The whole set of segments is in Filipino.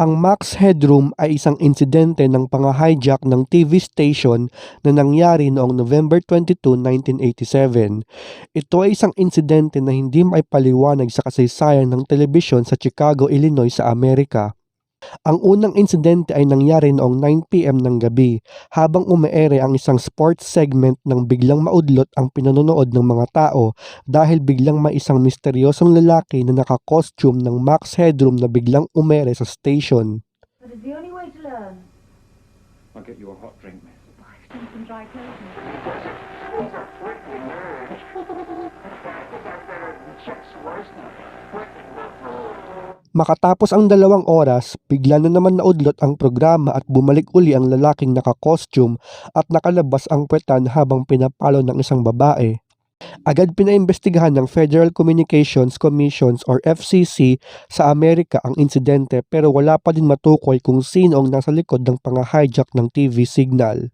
Ang Max Headroom ay isang insidente ng pang-hijack ng TV station na nangyari noong November 22, 1987. Ito ay isang insidente na hindi maipaliwanag sa kasaysayan ng telebisyon sa Chicago, Illinois sa Amerika. Ang unang insidente ay nangyari noong 9pm ng gabi habang umeere ang isang sports segment nang biglang maudlot ang pinanonood ng mga tao dahil biglang may isang misteryosong lalaki na naka-costume ng Max Headroom na biglang umere sa station. But it's the only way to learn. I'll get you a hot drink, miss. I've seen some dry clothes. Makatapos ang dalawang oras, bigla na naman naudlot ang programa at bumalik uli ang lalaking naka-costume at nakalabas ang puwetan habang pinapalo ng isang babae. Agad pinaimbestigahan ng Federal Communications Commissions or FCC sa Amerika ang insidente pero wala pa din matukoy kung sino ang nasa likod ng pang-hijack ng TV signal.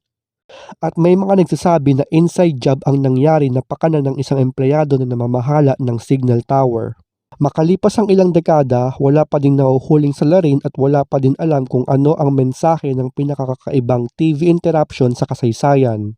At may mga nagsasabi na inside job ang nangyari na pakana ng isang empleyado na namamahala ng signal tower. Makalipas ang ilang dekada, wala pa ding nahuhuling salarin at wala pa din alam kung ano ang mensahe ng pinakakakaibang TV interruption sa kasaysayan.